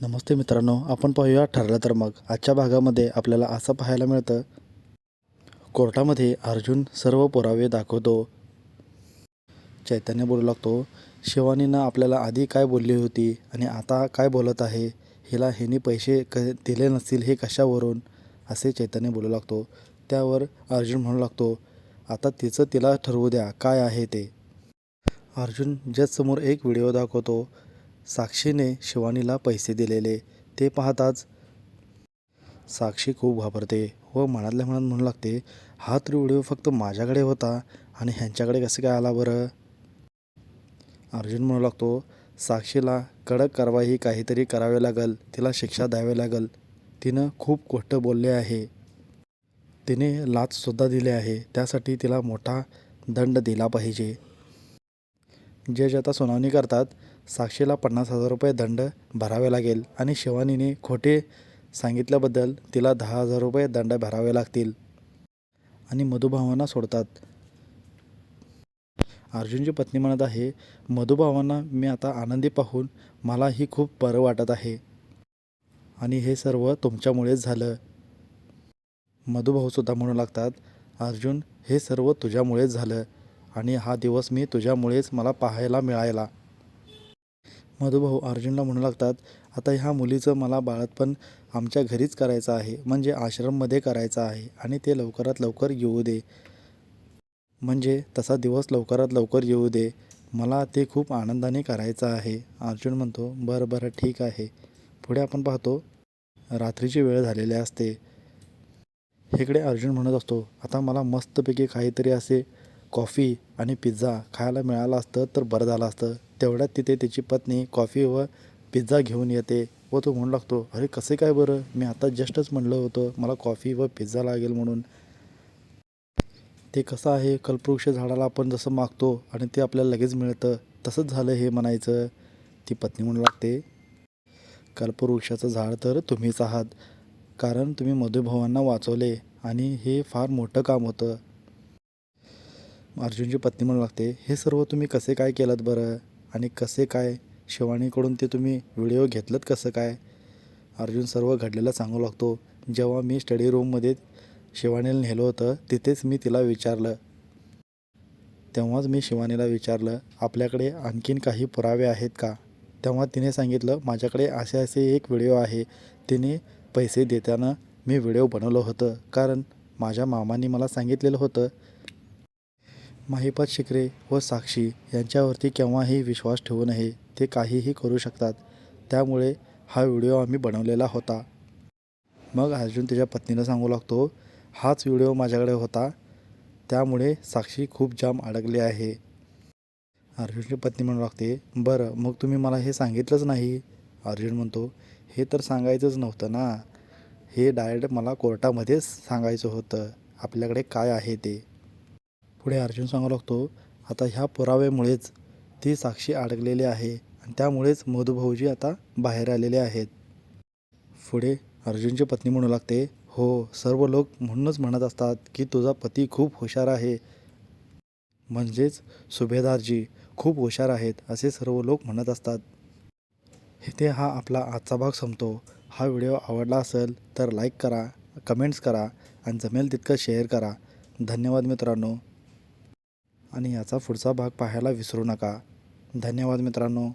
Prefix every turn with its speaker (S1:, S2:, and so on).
S1: नमस्ते मित्रांनो आपण पाहूया ठरलं तर मग. आजच्या भागामध्ये आपल्याला असं पाहायला मिळतं. कोर्टामध्ये अर्जुन सर्व पुरावे दाखवतो. चैतन्य बोलू लागतो शिवानीनं आपल्याला आधी काय बोलली होती आणि आता काय बोलत आहे? हिला ह्यानी पैसे क दिले नसतील हे कशावरून? असे चैतन्य बोलू लागतो. त्यावर अर्जुन म्हणू लागतो आता तिचं तिला ठरवू द्या काय आहे ते? अर्जुन जजसमोर एक व्हिडिओ दाखवतो. साक्षीने शिवानीला पैसे दिलेले. ते पाहताच साक्षी खूप घाबरते व मनातल्या मनात म्हणू लागते हा तर व्हिडिओ फक्त माझ्याकडे होता आणि ह्यांच्याकडे कसं काय आला बरं? अर्जुन म्हणू लागतो साक्षीला कडक कारवाई काहीतरी करावे लागल तिला शिक्षा द्यावी लागल. तिनं खूप गोष्ट बोलले आहे. तिने लाचसुद्धा दिले आहे. त्यासाठी तिला मोठा दंड दिला पाहिजे. जज आता सुनावणी करतात साक्षीला पन्नास हजार रुपये दंड भरावे लागेल आणि शिवानीने खोटे सांगितल्याबद्दल तिला दहा हजार रुपये दंड भरावे लागतील. आणि मधुभावांना सोडतात. अर्जुनची पत्नी म्हणत आहे मधुभावांना मी आता आनंदी पाहून मलाही खूप बरं वाटत आहे. आणि हे सर्व तुमच्यामुळेच झालं. मधुभाऊसुद्धा म्हणू लागतात अर्जुन हे सर्व तुझ्यामुळेच झालं. आणि हा दिवस मी तुझ्यामुळेच मला पाहायला मिळायला. मधुभाऊ अर्जुनला म्हणू लागतात आता ह्या मुलीचं मला बाळतपण आमच्या घरीच करायचं आहे म्हणजे आश्रममध्ये करायचं आहे आणि ते लवकरात लवकर येऊ दे. म्हणजे तसा दिवस लवकरात लवकर येऊ दे. मला ते खूप आनंदाने करायचं आहे. अर्जुन म्हणतो बरं बरं ठीक आहे. पुढे आपण पाहतो. रात्रीची वेळ झालेली असते. इकडे अर्जुन म्हणत असतो आता मला मस्तपैकी काहीतरी असे कॉफी आणि पिझ्झा खायला मिळालं असतं तर बरं झालं असतं. तेवढ्यात तिथे त्याची पत्नी कॉफी व पिझ्झा घेऊन येते व तो म्हणू लागतो अरे कसे काय बरं? मी आता जस्टच म्हणलं होतं मला कॉफी व पिझ्झा लागेल म्हणून. ते कसं आहे कल्पवृक्ष झाडाला आपण जसं मागतो आणि ते आपल्याला लगेच मिळतं तसंच झालं हे म्हणायचं. ती पत्नी म्हणू लागते कल्पवृक्षाचं झाड तर तुम्हीच आहात कारण तुम्ही मधुभावांना वाचवले आणि हे फार मोठं काम होतं. अर्जुनची पत्नी म्हणू लागते हे सर्व तुम्ही कसे काय केलं बरं? आणि कसे काय? शिवानीकडून ते तुम्ही व्हिडिओ घेतलंत कसं काय? अर्जुन सर्व घडलेलं सांगू लागतो. जेव्हा मी स्टडी रूममध्ये शिवानीला नेलं होतं तिथेच मी तिला विचारलं. तेव्हाच मी शिवानीला विचारलं आपल्याकडे आणखीन काही पुरावे आहेत का? तेव्हा तिने सांगितलं माझ्याकडे असे असे एक व्हिडिओ आहे. तिने पैसे देताना मी व्हिडिओ बनवलं होतं. कारण माझ्या मामाने मला सांगितलेलं होतं माहिपात शिकरे व साक्षी यांच्यावरती केव्हाही विश्वास ठेवू नये ते काहीही करू शकतात. त्यामुळे हा व्हिडिओ आम्ही बनवलेला होता. मग अर्जुन त्याच्या पत्नीला सांगू लागतो हाच व्हिडिओ माझ्याकडे होता. त्यामुळे साक्षी खूप जाम अडकली आहे. अर्जुनची पत्नी म्हणू लागते बरं मग तुम्ही मला हे सांगितलंच नाही? अर्जुन म्हणतो हे तर सांगायचंच नव्हतं ना? हे डायरेक्ट मला कोर्टामध्येच सांगायचं होतं. आपल्याकडे काय आहे ते? पुढे अर्जुन सांगू लागतो आता ह्या पुराव्यामुळेच ती साक्षी अडकलेली आहे आणि त्यामुळेच मधुभाऊजी आता बाहेर आलेले आहेत. पुढे अर्जुनची पत्नी म्हणू लागते हो सर्व लोक म्हणूनच म्हणत असतात की तुझा पती खूप हुशार आहे. म्हणजेच सुभेदारजी खूप हुशार आहेत असे सर्व लोक म्हणत असतात. इथे हा आपला आजचा भाग संपतो. हा व्हिडिओ आवडला असेल तर लाईक करा कमेंट्स करा आणि जमेल तितकं शेअर करा. धन्यवाद मित्रांनो. आणि याचा पुढचा भाग पाहायला विसरू नका. धन्यवाद मित्रांनो.